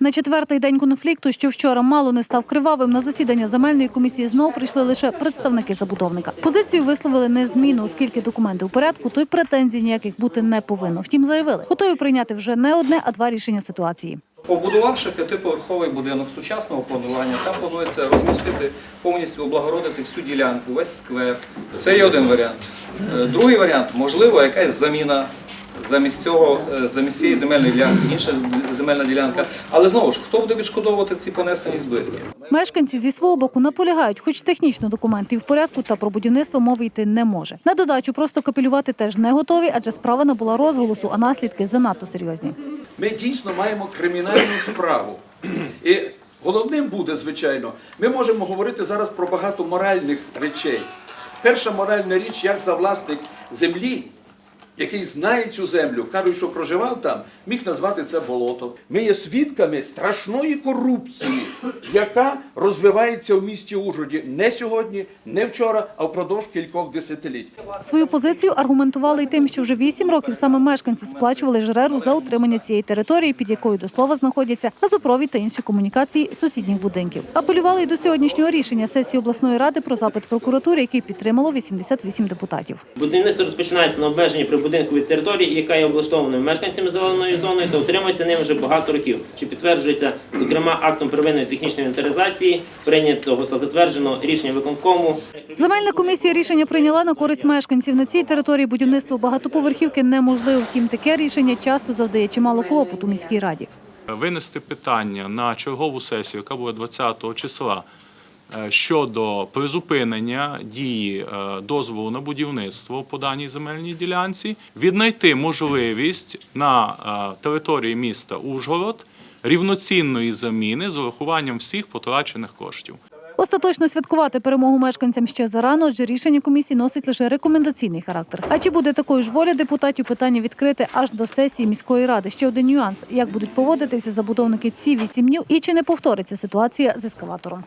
На четвертий день конфлікту, що вчора мало не став кривавим, на засідання земельної комісії знову прийшли лише представники забудовника. Позицію висловили незмінну, оскільки документи у порядку, то й претензій ніяких бути не повинно. Втім, заявили, готові прийняти вже не одне, а два рішення ситуації. Побудувавши п'ятиповерховий будинок сучасного планування, там планується розмістити повністю облагородити всю ділянку, весь сквер. Це є один варіант. Е, Другий варіант можливо якась заміна замість цього, е, замість цієї земельної ділянки, інша земельна ділянка. Але знову ж, хто буде відшкодовувати ці понесені збитки? Мешканці зі свого боку наполягають, хоч технічно документи в порядку, та про будівництво мови йти не може. На додачу просто капелювати теж не готові, адже справа набула розголосу, а наслідки занадто серйозні. Ми дійсно маємо кримінальну справу. І головним буде, звичайно, ми можемо говорити зараз про багато моральних речей. Перша моральна річ, як за власник землі, який знає цю землю, кажуть, що проживав там, міг назвати це болото. Ми є свідками страшної корупції, яка розвивається в місті Ужгороді не сьогодні, не вчора, а впродовж кількох десятиліть. Свою позицію аргументували й тим, що вже вісім років саме мешканці сплачували жреру за утримання цієї території, під якою до слова знаходяться газопровід та інші комунікації сусідніх будинків. Апелювали й до сьогоднішнього рішення сесії обласної ради про запит прокуратури, який підтримало 88 депутатів. Будівництво розпочинається на обмеженні прибудинкової території, яка є облаштованою мешканцями зеленої зони та утримується ним вже багато років, що підтверджується, зокрема, актом первинної технічної інвентаризації, прийнятого та затвердженого рішення виконкому. Земельна комісія рішення прийняла на користь мешканців. На цій території будівництво багатоповерхівки неможливо. Втім, таке рішення часто завдає чимало клопоту міській раді. винести питання на чергову сесію, яка буде 20 числа, щодо призупинення дії е, дозволу на будівництво по даній земельній ділянці, віднайти можливість на е, території міста Ужгород рівноцінної заміни з урахуванням всіх потрачених коштів. Остаточно святкувати перемогу мешканцям ще зарано, адже рішення комісії носить лише рекомендаційний характер. А чи буде такою ж воля депутатів питання відкрите аж до сесії міської ради? Ще один нюанс: як будуть поводитися забудовники ці вісім днів, і чи не повториться ситуація з ескалатором.